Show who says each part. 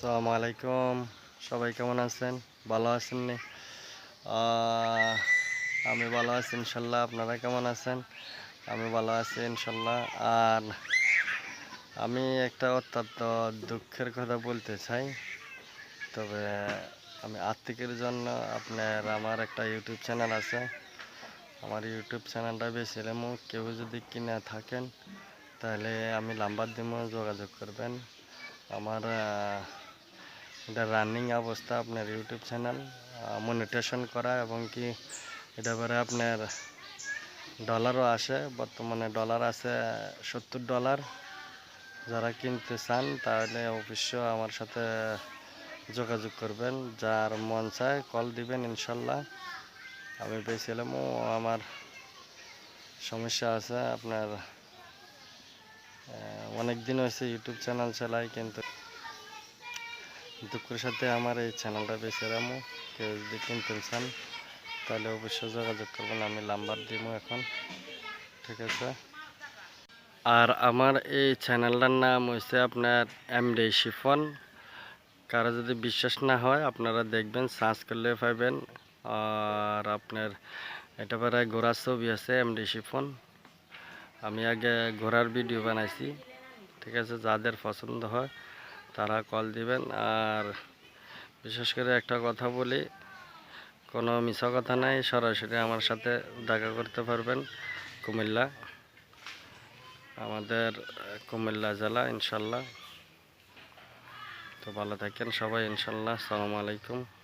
Speaker 1: আসসালামু আলাইকুম সবাই কেমন আছেন? ভালো আছেন নি? আমি ভালো আছি ইনশাল্লাহ। আপনারা কেমন আছেন? আমি ভালো আছি ইনশাল্লাহ। আর আমি একটা অত্যন্ত দুঃখের কথা বলতে চাই। তবে আমি আর্থিকের জন্য আপনার আমার একটা ইউটিউব চ্যানেল আছে। আমার ইউটিউব চ্যানেলটা বেশি বেছিলাম কেউ যদি কিনে থাকেন, তাহলে আমি নাম্বার দিব যোগাযোগ করবেন। আমার এটা রানিং অবস্থা আপনার ইউটিউব চ্যানেল মনিটেশন করা এবং কি এটা পরে আপনার ডলারও আসে, বর্তমানে ডলার আছে সত্তর ডলার যারা কিনতে চান তাহলে অবশ্যই আমার সাথে যোগাযোগ করবেন, যার মন চায় কল দিবেন ইনশাল্লাহ। আমি পেয়েছিলাম, ও আমার সমস্যা আছে আপনার অনেক দিন হয়েছে ইউটিউব চ্যানেল চালাই, কিন্তু দুঃখের সাথে আমার এই চ্যানেলটা বেছে রামো। কেউ যদি কিনতে চান, তাহলে অবশ্যই যোগাযোগ করবেন। আমি নাম্বার দিব এখন। ঠিক আছে? আর আমার এই চ্যানেলটার নাম হয়েছে আপনার এমডি শিফন কারও যদি বিশ্বাস না হয়, আপনারা দেখবেন সার্চ করলে পাবেন আর আপনার এটা প্রায় ঘোড়ার ছবি আছে এমডি শিফন আমি আগে ঘোড়ার ভিডিও বানাইছি। ঠিক আছে? যাদের পছন্দ হয় তারা কল দিবেন। আর বিশেষ করে একটা কথা বলি, কোনো মিছা কথা নাই, সরাসরি আমার সাথে দেখা করতে পারবেন কুমিল্লা। আমাদের, কুমিল্লা জেলা, ইনশাল্লাহ। তো ভালো থাকেন সবাই, ইনশাল্লাহ। আসসালামু আলাইকুম।